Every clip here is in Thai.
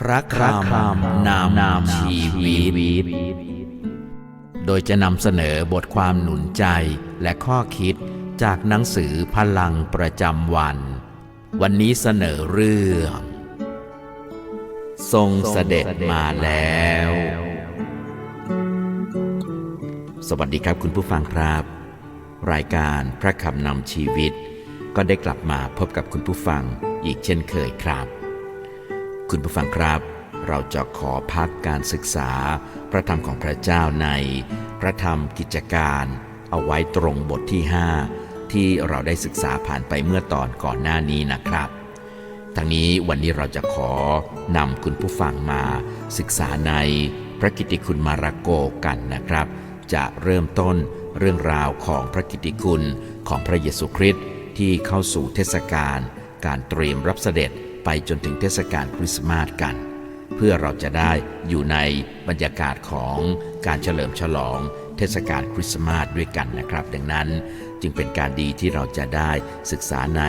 พระคำนำนำชีวิต โดยจะนำเสนอบทความหนุนใจและข้อคิดจากหนังสือพลังประจำวัน วันนี้เสนอเรื่อง ทรงเสด็จมาแล้ว สวัสดีครับคุณผู้ฟังครับ รายการพระคำนำชีวิต ก็ได้กลับมาพบกับคุณผู้ฟังอีกเช่นเคยครับ คุณผู้ฟังครับ เราจะขอพักการศึกษา พระธรรมของพระเจ้าใน พระธรรมกิจการ เอาไว้ตรงบทที่ 5 ที่เราได้ศึกษาผ่านไปเมื่อตอนก่อนหน้านี้นะครับทั้งนี้วันนี้เราจะขอนำคุณผู้ฟังมา ศึกษาในพระกิติคุณมาระโกกันนะครับ จะเริ่มต้นเรื่องราวของพระกิตติคุณของพระเยซูคริสต์ที่เข้าสู่เทศกาลการเตรียมรับเสด็จ ไปจนถึงเทศกาลคริสต์มาสกัน เพื่อเราจะได้อยู่ในบรรยากาศของการเฉลิมฉลองเทศกาลคริสต์มาสด้วยกันนะครับ ดังนั้นจึงเป็นการดีที่เราจะได้ศึกษาใน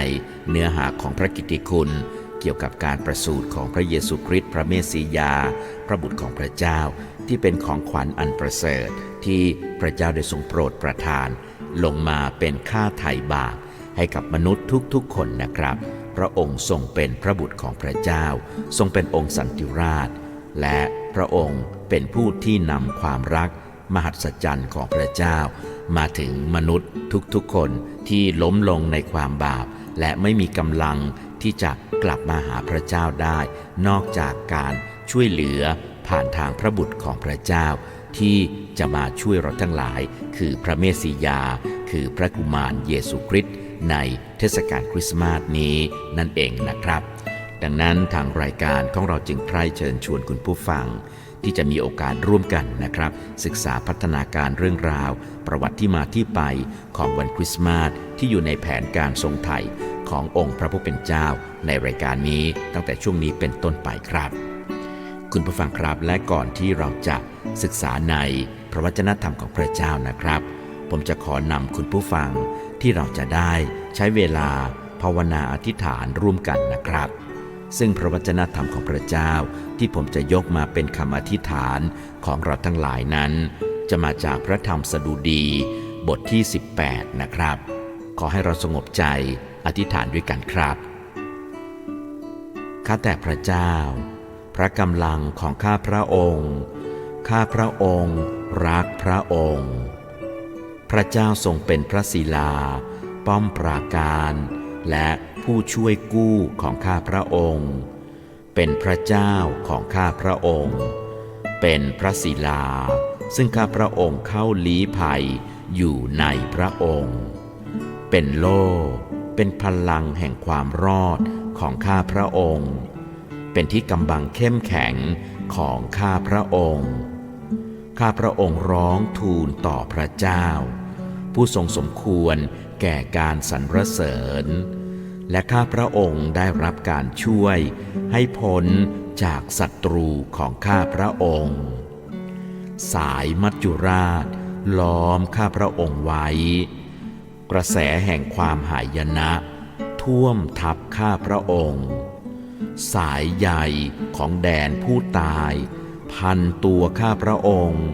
เนื้อหาของพระกิตติคุณ เกี่ยวกับการประสูติของพระเยซูคริสต์พระเมสสิยา พระบุตรของพระเจ้า ที่เป็นของขวัญอันประเสริฐ ที่พระเจ้าได้ทรงโปรดประทาน ลงมาเป็นค่าไถ่บาปให้กับมนุษย์ทุกๆคนนะครับ พระองค์ทรงเป็นพระบุตรของพระเจ้า ทรงเป็นองค์สันติราช และพระองค์เป็นผู้ที่นำความรัก มหัศจรรย์ของพระเจ้า มาถึงมนุษย์ทุกๆคนที่ล้มลงในความบาป และไม่มีกำลังที่จะกลับมาหาพระเจ้าได้ นอกจากการช่วยเหลือผ่านทางพระบุตรของพระเจ้า ที่จะมาช่วยเราทั้งหลาย คือพระเมสสิยา คือพระกุมารเยซูคริสต์ ในเทศกาลคริสต์มาสนี้นั่นเองนะครับ ดังนั้นทางรายการของเราจึงใคร่เชิญชวนคุณผู้ฟัง ที่จะมีโอกาสร่วมกันนะครับ ศึกษาพัฒนาการเรื่องราว ประวัติที่มาที่ไปของวันคริสต์มาสที่อยู่ในแผนการทรงไถ่ขององค์พระผู้เป็นเจ้าในรายการนี้ตั้งแต่ช่วงนี้เป็นต้นไปครับ คุณผู้ฟังครับและก่อนที่เราจะศึกษาในพระวจนะธรรมของพระเจ้านะครับ ผมจะขอนำคุณผู้ฟัง ที่เราจะได้ใช้เวลาภาวนาอธิษฐานร่วมกันนะครับ ซึ่งพระวจนะธรรมของพระเจ้าที่ผมจะยกมาเป็นคำอธิษฐานของเราทั้งหลายนั้น จะมาจากพระธรรมสดุดีบทที่ 18 นะครับ ขอให้เราสงบใจอธิษฐานด้วยกันครับ ข้าแต่พระเจ้า พระกำลังของข้าพระองค์ ข้าพระองค์ รักพระองค์ พระเจ้าทรงเป็นพระศิลา ป้อมปราการ และผู้ช่วยกู้ของข้าพระองค์ เป็นพระเจ้าของข้าพระองค์ เป็นพระศิลา ซึ่งข้าพระองค์เข้าลี้ภัยอยู่ในพระองค์ เป็นโล่เป็นพลังแห่งความรอดของข้าพระองค์ เป็นที่กำบังเข้มแข็งของข้าพระองค์ ข้าพระองค์ร้องทูลต่อพระเจ้า ผู้ทรงสมควรแก่การสรรเสริญ และข้าพระองค์ได้รับการช่วย ให้พ้นจากศัตรูของข้าพระองค์ สายมัจจุราช ล้อมข้าพระองค์ไว้ กระแสแห่งความหายนะ ท่วมทับข้าพระองค์ สายใหญ่ของแดนผู้ตาย พันตัวข้าพระองค์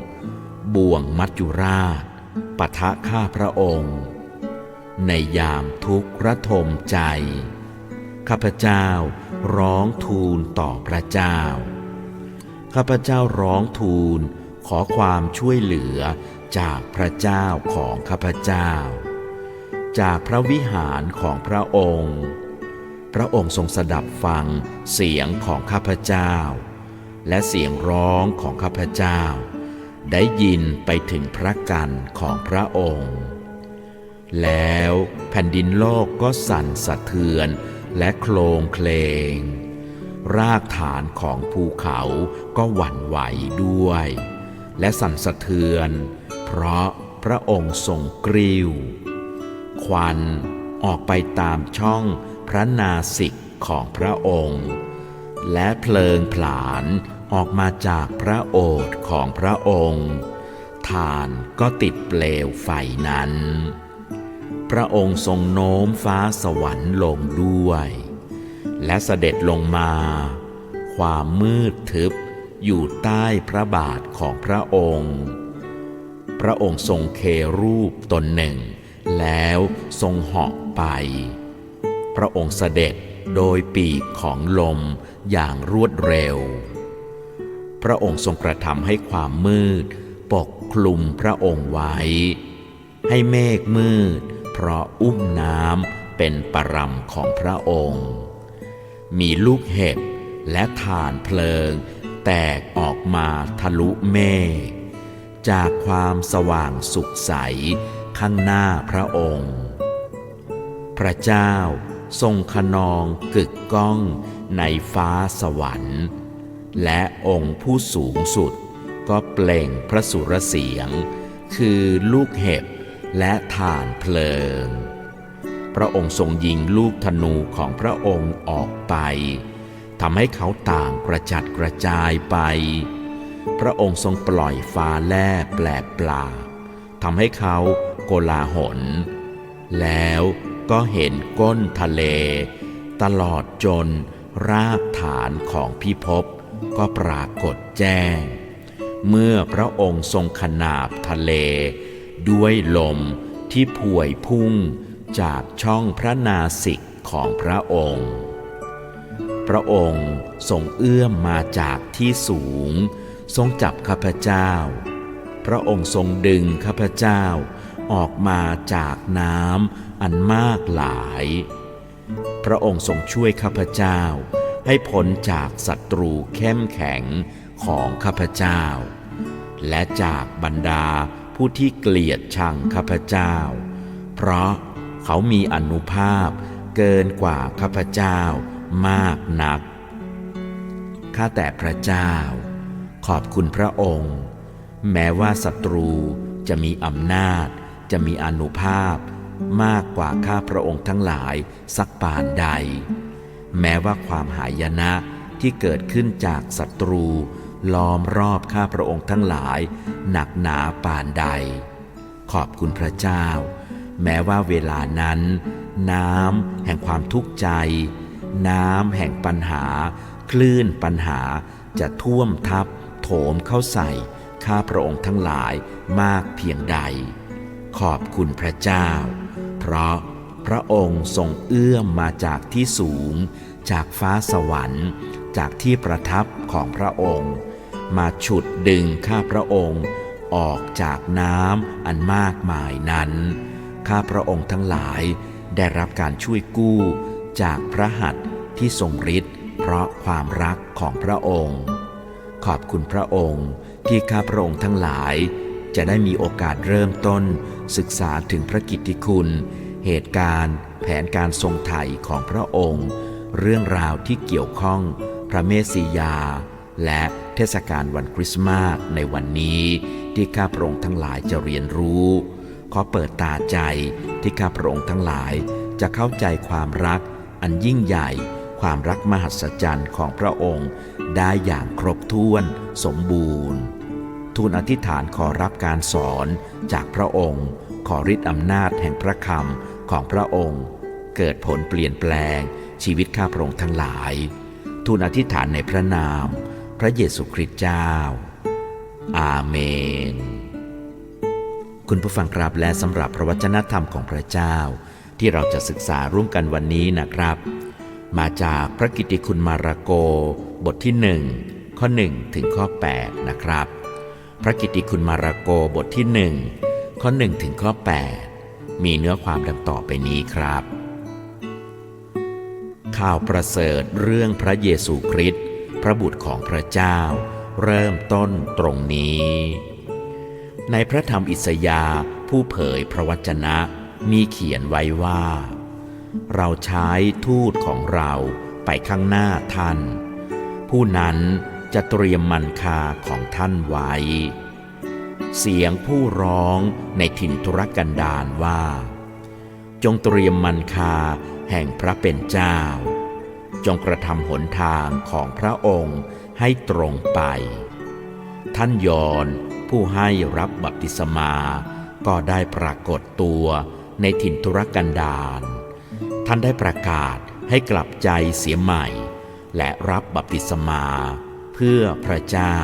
บ่วงมัจจุราช ปะทะข้าพระองค์ ในยามทุกข์ระทมใจ ข้าพเจ้าร้องทูลต่อพระเจ้า ข้าพเจ้าร้องทูลขอความช่วยเหลือจากพระเจ้าของข้าพเจ้า จากพระวิหารของพระองค์ พระองค์ทรงสดับฟังเสียงของข้าพเจ้า และเสียงร้องของข้าพเจ้า ได้ยินไปถึงพระกันของพระองค์ แล้วแผ่นดินโลกก็สั่นสะเทือนและโคลงเคลง รากฐานของภูเขาก็หวั่นไหวด้วย และสั่นสะเทือน เพราะพระองค์ทรงกริ้ว ควันออกไปตามช่องพระนาสิกของพระองค์ และเพลิงผลาญ ออกมาจากพระโอษฐ์ของพระองค์ทานก็ติดเปลวไฟนั้น พระองค์ทรงโน้มฟ้าสวรรค์ลงด้วย และเสด็จลงมา ความมืดทึบอยู่ใต้พระบาทของพระองค์ พระองค์ทรงเครูปตนหนึ่ง แล้วทรงเหาะไป พระองค์เสด็จโดยปีกของลมอย่างรวดเร็ว พระองค์ทรงกระทำให้ความมืด ปกคลุมพระองค์ไว้ ให้เมฆมืด เพราะอุ้มน้ำเป็นปรำของพระองค์ มีลูกเห็บและฐานเพลิง แตกออกมาทะลุเมฆจากความสว่างสุขใสข้างหน้าพระองค์ พระเจ้าทรงขนองกึกก้องในฟ้าสวรรค์ และองค์ผู้สูงสุด ก็เปล่งพระสุรเสียง คือลูกเห็บและฐานเพลิง พระองค์ทรงยิงลูกธนูของพระองค์ออกไปทำให้เขาต่างกระจัดกระจายไป พระองค์ทรงปล่อยฟ้าแล่แปลกปลาทำให้เขาโกลาหล แล้วก็เห็นก้นทะเล ตลอดจนรากฐานของพิภพ ก็ปรากฏแจ้ง เมื่อพระองค์ทรงขนาบทะเล ด้วยลมที่ผวยพุ่งจากช่องพระนาสิกของพระองค์ พระองค์ทรงเอื้อมมาจากที่สูง ทรงจับข้าพเจ้า พระองค์ทรงดึงข้าพเจ้าออกมาจากน้ำอันมากหลาย พระองค์ทรงช่วยข้าพเจ้า ให้พ้นจากศัตรูเข้มแข็งของข้าพเจ้า และจากบรรดาผู้ที่เกลียดชังข้าพเจ้า เพราะเขามีอนุภาพเกินกว่าข้าพเจ้ามากนัก ข้าแต่พระเจ้า ขอบคุณพระองค์ แม้ว่าศัตรูจะมีอำนาจ จะมีอนุภาพ มากกว่าข้าพระองค์ทั้งหลายสักปานใด แม้ว่าความหายนะที่เกิดขึ้นจากศัตรู ล้อมรอบข้าพระองค์ทั้งหลาย หนักหนาปานใด ขอบคุณพระเจ้า แม้ว่าเวลานั้น น้ำแห่งความทุกข์ใจ น้ำแห่งปัญหา คลื่นปัญหาจะท่วมทับ โถมเข้าใส่ข้าพระองค์ทั้งหลายมากเพียงใด ขอบคุณพระเจ้า เพราะ พระองค์ทรงเอื้อมมาจากที่สูง จากฟ้าสวรรค์ จากที่ประทับของพระองค์ มาฉุดดึงข้าพระองค์ออกจากน้ำอันมากมายนั้น ข้าพระองค์ทั้งหลายได้รับการช่วยกู้จากพระหัตถ์ที่ทรงฤทธิ์เพราะความรักของพระองค์ ขอบคุณพระองค์ที่ข้าพระองค์ทั้งหลาย จะได้มีโอกาสเริ่มต้นศึกษาถึงพระกิตติคุณ เหตุการณ์ แผนการทรงไถ่ของพระองค์ เรื่องราวที่เกี่ยวข้องพระเมสสิยา และเทศกาลวันคริสต์มาสในวันนี้ ที่ข้าพระองค์ทั้งหลายจะเรียนรู้ ขอเปิดตาใจที่ข้าพระองค์ทั้งหลายจะเข้าใจความรัก อันยิ่งใหญ่ ความรักมหัศจรรย์ของพระองค์ ได้อย่างครบถ้วนสมบูรณ์ทูลอธิษฐานขอรับการสอนจากพระองค์ ขอฤทธิอำนาจแห่งพระคำ ของพระองค์ เกิดผลเปลี่ยนแปลงชีวิตข้าพระองค์ทั้งหลาย ทูลอธิษฐานในพระนาม พระเยซูคริสต์เจ้า อาเมน คุณผู้ฟังครับและสำหรับพระวจนะธรรมของพระเจ้า ที่เราจะศึกษาร่วมกันวันนี้นะครับ มาจากพระกิติคุณมาระโก บทที่หนึ่งข้อ 1 ถึงข้อ 8 นะครับ พระกิติคุณมาระโกบทที่หนึ่งข้อ 1 ถึงข้อ 8 มีเนื้อความดังต่อไปนี้ครับ ข่าวประเสริฐเรื่องพระเยซูคริสต์พระบุตรของพระเจ้า เริ่มต้นตรงนี้ ในพระธรรมอิสยาห์ผู้เผยพระวจนะมีเขียนไว้ว่า เราใช้ทูตของเราไปข้างหน้าท่าน ผู้นั้นจะเตรียมมันคาของท่านไว้ เสียงผู้ร้องในถิ่นทุรกันดารว่า จงเตรียมมันคาแห่งพระเป็นเจ้า จงกระทำหนทางของพระองค์ให้ตรงไป ท่านยอนผู้ให้รับบัพติศมา ก็ได้ปรากฏตัวในถิ่นทุรกันดารท่านได้ประกาศให้กลับใจเสียใหม่ และรับบัพติศมา เพื่อพระเจ้า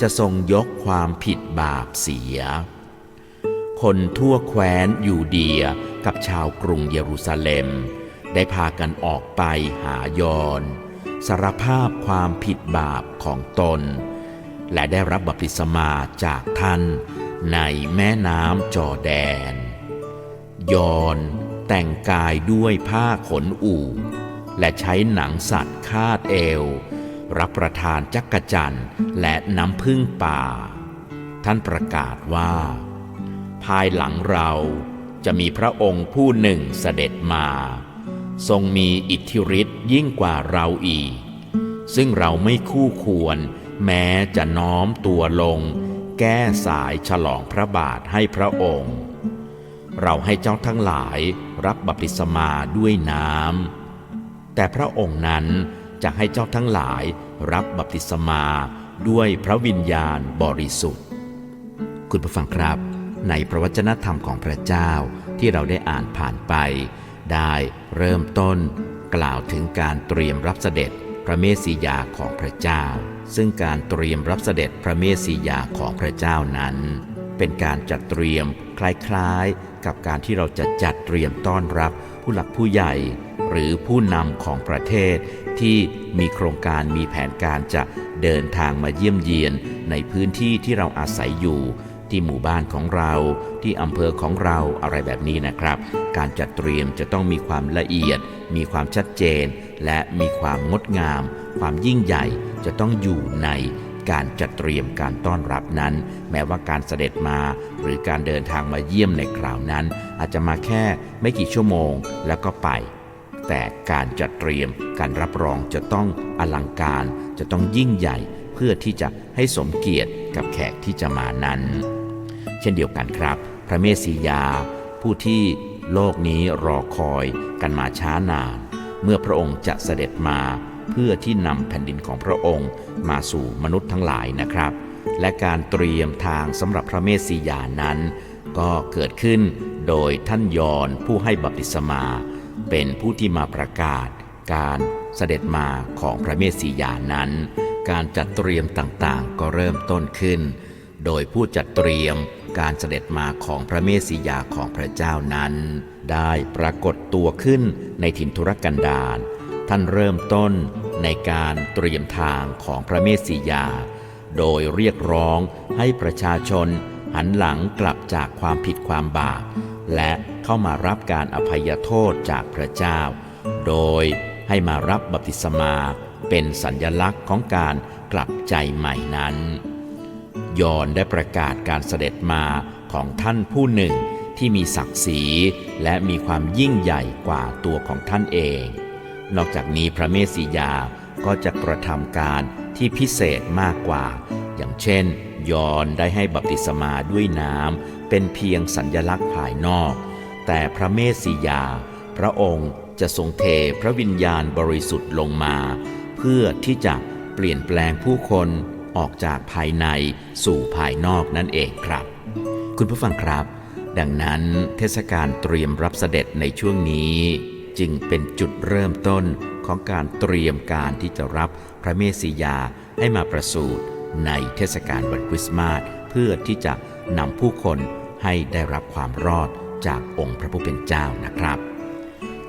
จะทรงยกความผิดบาปเสีย คนทั่วแคว้นยูเดียกับชาวกรุงเยรูซาเล็ม ได้พากันออกไปหายอนสารภาพความผิดบาปของตน และได้รับบัพติศมาจากท่านในแม่น้ำจอแดน ยอนแต่งกายด้วยผ้าขนอู่ และใช้หนังสัตว์คาดเอว รับประทานจักกะจั่นและน้ำพึ่งป่า ท่านประกาศว่า ภายหลังเราจะมีพระองค์ผู้หนึ่งเสด็จมา ทรงมีอิทธิฤทธิ์ยิ่งกว่าเราอีก ซึ่งเราไม่คู่ควร แม้จะน้อมตัวลง แก้สายฉลองพระบาทให้พระองค์ เราให้เจ้าทั้งหลายรับบัพติศมาด้วยน้ำแต่พระองค์นั้น จะให้เจ้าทั้งหลายรับบัพติศมาด้วยพระวิญญาณบริสุทธิ์ คุณผู้ฟังครับ ในพระวจนะธรรมของพระเจ้าที่เราได้อ่านผ่านไป ได้เริ่มต้นกล่าวถึงการเตรียมรับเสด็จพระเมสสิยาของพระเจ้า ซึ่งการเตรียมรับเสด็จพระเมสสิยาของพระเจ้านั้น เป็นการจัดเตรียม คล้ายๆ กับการที่เราจะจัดเตรียมต้อนรับผู้หลักผู้ใหญ่ หรือผู้นำของประเทศ ที่มีโครงการมีแผนการจะเดินทางมาเยี่ยมเยียนในพื้นที่ที่เราอาศัยอยู่ ที่หมู่บ้านของเรา ที่อำเภอของเราอะไรแบบนี้นะครับ การจัดเตรียมจะต้องมีความละเอียด มีความชัดเจน และมีความงดงาม ความยิ่งใหญ่จะต้องอยู่ใน การจัดเตรียมการต้อนรับนั้น แม้ว่าการเสด็จมาหรือการเดินทางมาเยี่ยมในคราวนั้น อาจจะมาแค่ไม่กี่ชั่วโมงแล้วก็ไป แต่การจัดเตรียมการรับรองจะต้องอลังการ จะต้องยิ่งใหญ่ เพื่อที่จะให้สมเกียรติกับแขกที่จะมานั้น เช่นเดียวกันครับ พระเมสสิยา ผู้ที่โลกนี้รอคอยกันมาช้านาน เมื่อพระองค์จะเสด็จมา เพื่อที่นำแผ่นดินของพระองค์มาสู่มนุษย์ทั้งหลายนะครับ และการเตรียมทางสำหรับพระเมสสิยานั้น ก็เกิดขึ้นโดยท่านยอนผู้ให้บัพติศมา เป็นผู้ที่มาประกาศ การเสด็จมาของพระเมสสิยานั้น การจัดเตรียมต่างๆ ก็เริ่มต้นขึ้น โดยผู้จัดเตรียมการเสด็จมาของพระเมสสิยาของพระเจ้านั้น ได้ปรากฏตัวขึ้นในถิ่นทุรกันดารท่านเริ่มต้น ในการเตรียมทางของพระเมสสิยา โดยเรียกร้องให้ประชาชนหันหลังกลับจากความผิดความบาปและเข้ามารับการอภัยโทษจากพระเจ้า โดยให้มารับบัพติศมาเป็นสัญญลักษณ์ของการกลับใจใหม่นั้น ยอนได้ประกาศการเสด็จมาของท่านผู้หนึ่งที่มีศักดิ์ศรีและมีความยิ่งใหญ่กว่าตัวของท่านเอง นอกจากนี้พระเมสสิยาก็จะกระทำการที่พิเศษมากกว่า อย่างเช่น ยอนได้ให้บัพติศมาด้วยน้ำเป็นเพียงสัญญลักษณ์ภายนอก แต่พระเมสสิยา พระองค์จะทรงเทพระวิญญาณบริสุทธิ์ลงมา เพื่อที่จะเปลี่ยนแปลงผู้คนออกจากภายในสู่ภายนอกนั่นเองครับ คุณผู้ฟังครับ ดังนั้นเทศกาลเตรียมรับเสด็จในช่วงนี้ จึงเป็นจุดเริ่มต้นของการเตรียมการที่จะรับพระเมสสิยาให้มาประสูติในเทศกาลวันคริสต์มาสเพื่อที่จะนำผู้คนให้ได้รับความรอดจากองค์พระผู้เป็นเจ้านะครับ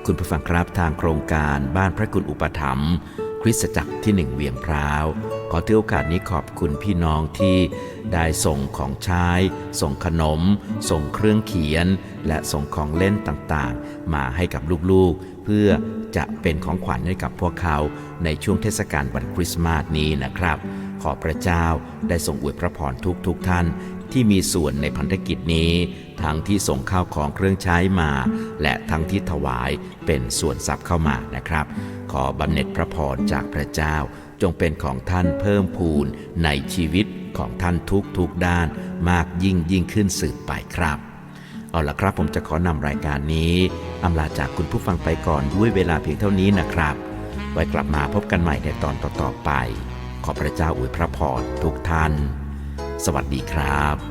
คุณผู้ฟังครับทางโครงการบ้านพระกุณอุปถัมภ์คริสตจักรที่หนึ่งเวียงพร้าว ขอถือโอกาสนี้ขอบคุณพี่น้องที่ได้ส่งของใช้ ส่งขนม ส่งเครื่องเขียน และส่งของเล่นต่างๆ มาให้กับลูกๆ เพื่อจะเป็นของขวัญให้กับพวกเขาในช่วงเทศกาลวันคริสต์มาสนี้นะครับ ขอพระเจ้าได้ทรงอวยพระพรทุกทุกๆท่านที่มีส่วนในพันธกิจนี้ ทั้งที่ส่งข้าวของเครื่องใช้มา และทั้งที่ถวายเป็นส่วนทรัพย์เข้ามานะครับ ขอบำเหน็จพระพรจากพระเจ้า จงเป็นของท่านเพิ่มพูนในชีวิตของท่านทุกทุกด้านมากยิ่งยิ่งขึ้นสืบไปครับ เอาละครับผมจะขอนำรายการนี้อำลาจากคุณผู้ฟังไปก่อนด้วยเวลาเพียงเท่านี้นะครับ ไว้กลับมาพบกันใหม่ในตอนต่อๆไป ขอพระเจ้าอวยพระพรทุกท่าน สวัสดีครับ